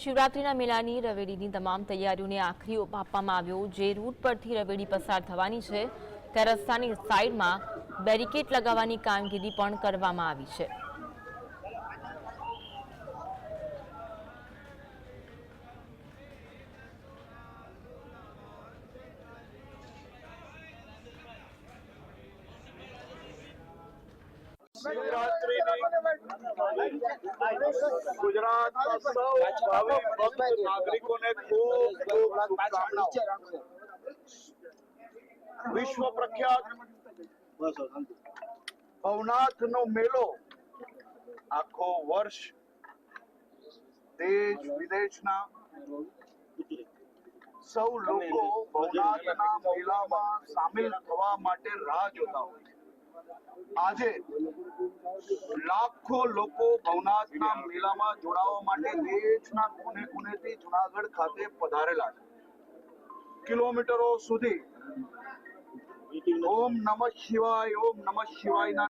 શિવરાત્રીના મેળાની રવેડીની તમામ તૈયારીઓને આખરી ઓપ આપવામાં આવ્યો. જે રૂટ પરથી રવેડી પસાર થવાની છે તે રસ્તાની સાઈડમાં બેરિકેડ લગાવવાની કામગીરી પણ કરવામાં આવી છે. શિવરાત્રીની ગુજરાતના સૌ ભાવિ ભક્ત નાગરિકોને ખૂબ ખૂબ શુભકામનાઓ. વિશ્વ પ્રખ્યાત ભવનાથ નો મેળો આખો વર્ષ દેશ વિદેશના સૌ લોકો ભવનાથના મેળામાં સામેલ થવા માટે રાહ જોતા હોય છે. આજે લાખો લોકો ભવનાથના મેળામાં જોડાવા માટે દેશના કોને કોનેથી જુનાગઢ ખાતે પધારેલા છે. કિલોમીટરો સુધી. ઓમ નમઃ શિવાય, ઓમ નમઃ શિવાયના